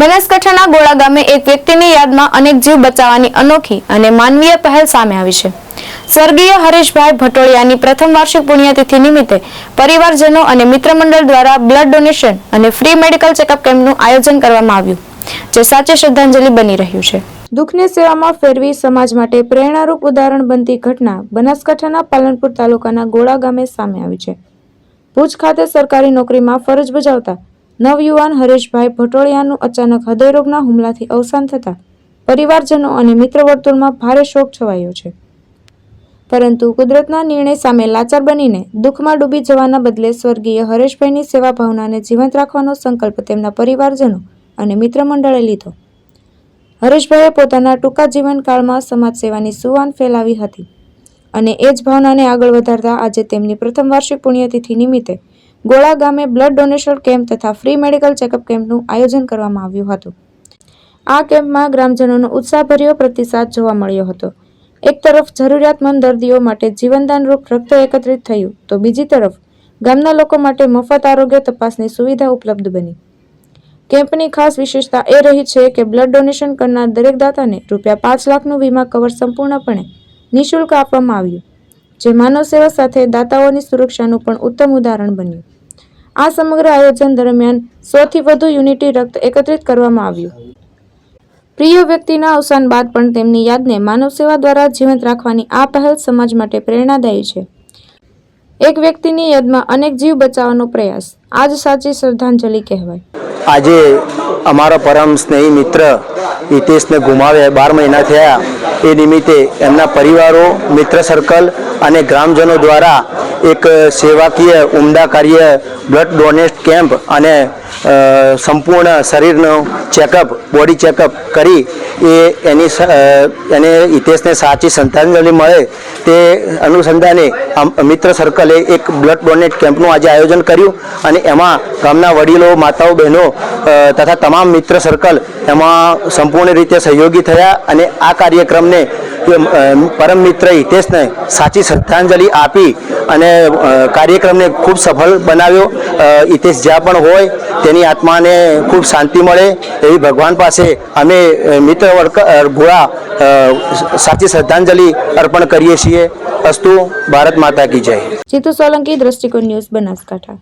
બનાસકાંઠાના ગોળા ગામે એક વ્યક્તિની યાદમાં અનેક જીવ બચાવવાની અનોખી અને માનવીય પહેલ સામે આવી છે. સ્વર્ગીય હરેશભાઈ ભટોળિયાની પ્રથમ વાર્ષિક પુણ્યતિથિ નિમિત્તે પરિવારજનો અને મિત્ર મંડળ દ્વારા બ્લડ ડોનેશન અને ફ્રી મેડિકલ ચેકઅપ કેમ્પનું આયોજન કરવામાં આવ્યું, જે સાચી શ્રદ્ધાંજલિ બની રહ્યું છે. દુઃખને સેવામાં ફેરવી સમાજ માટે પ્રેરણારૂપ ઉદાહરણ બનતી ઘટના બનાસકાંઠાના પાલનપુર તાલુકાના ગોળા ગામે સામે આવી છે. ભુજ ખાતે સરકારી નોકરીમાં ફરજ બજાવતા નવયુવાન હરેશભાઈ ભટોળિયાનું અચાનક હૃદયરોગના હુમલાથી અવસાન થતાં પરિવારજનો અને મિત્ર વર્તુળમાં ભારે શોક છવાયો છે. પરંતુ કુદરતના નિર્ણય સામે લાચાર બનીને દુઃખમાં ડૂબી જવાના બદલે સ્વર્ગીય હરેશભાઈની સેવા ભાવનાને જીવંત રાખવાનો સંકલ્પ તેમના પરિવારજનો અને મિત્ર મંડળે લીધો. હરેશભાઈએ પોતાના ટૂંકા જીવનકાળમાં સમાજ સેવાની સુવાન ફેલાવી હતી અને એ જ ભાવનાને આગળ વધારતા આજે તેમની પ્રથમ વાર્ષિક પુણ્યતિથિ નિમિત્તે ગોળા ગામે બ્લડ ડોનેશન કેમ્પ તથા ફ્રી મેડિકલ ચેકઅપ કેમ્પનું આયોજન કરવામાં આવ્યું હતું. આ કેમ્પમાં ગ્રામજનોનો ઉત્સાહભર્યો પ્રતિસાદ જોવા મળ્યો હતો. એક તરફ જરૂરિયાતમંદ દર્દીઓ માટે જીવનદાનરૂપ રક્ત એકત્રિત થયું તો બીજી તરફ ગામના લોકો માટે મફત આરોગ્ય તપાસની સુવિધા ઉપલબ્ધ બની. કેમ્પની ખાસ વિશેષતા એ રહી છે કે બ્લડ ડોનેશન કરનાર દરેક દાતાને રૂપિયા પાંચ લાખનું વીમા કવર સંપૂર્ણપણે નિઃશુલ્ક આપવામાં આવ્યું. જે માનવ સેવા સાથે દાતાઓની સુરક્ષાનું પણ ઉત્તમ ઉદાહરણ બન્યું. આ સમગ્ર આયોજન દરમિયાન સોથી વધુ યુનિટી રક્ત એકત્રિત કરવામાં આવ્યું. પ્રિય વ્યક્તિના અવસાન બાદ પણ તેમની યાદને માનવ સેવા દ્વારા જીવંત રાખવાની આ પહેલ સમાજ માટે પ્રેરણાદાયી છે. એક વ્યક્તિની યાદમાં અનેક જીવ બચાવવાનો પ્રયાસ. આજ સાચી શ્રદ્ધાંજલિ કહેવાય. આજે અમારા પરમ સ્નેહી મિત્ર હિતેશને ગુમાવ્યા બાર મહિના થયા. એ નિમિત્તે એમના પરિવારો, મિત્ર સર્કલ અને ગ્રામજનો દ્વારા એક સેવાકીય, ઉમદા કાર્ય બ્લડ ડોનેટ કેમ્પ અને સંપૂર્ણ શરીરનું ચેકઅપ બોડી ચેકઅપ કરી એ એની એને હિતેશને સાચી શ્રદ્ધાંજલિ મળે તે અનુસંધાને મિત્ર સર્કલે એક બ્લડ ડોનેટ કેમ્પનું આજે આયોજન કર્યું અને એમાં ગામના વડીલો, માતાઓ, બહેનો તથા તમામ મિત્ર સર્કલ એમાં સંપૂર્ણ રીતે સહયોગી થયા અને આ કાર્યક્રમને અ, પરમ મિત્ર હિતેશને સાચી શ્રદ્ધાંજલિ આપી અને કાર્યક્રમને ખૂબ સફળ બનાવ્યો. હિતેશ જ્યાં પણ હોય તેની આત્માને ખૂબ શાંતિ મળે. એવી ભગવાન પાસે અમે મિત્ર વર્ક ગોળા સાચી શ્રદ્ધાંજલિ અર્પણ કરીએ છીએ. અસ્તુ ભારત માતા કી જય. જીતુ સોલંકી દ્રષ્ટિકોણ ન્યૂઝ બનાસકાંઠા.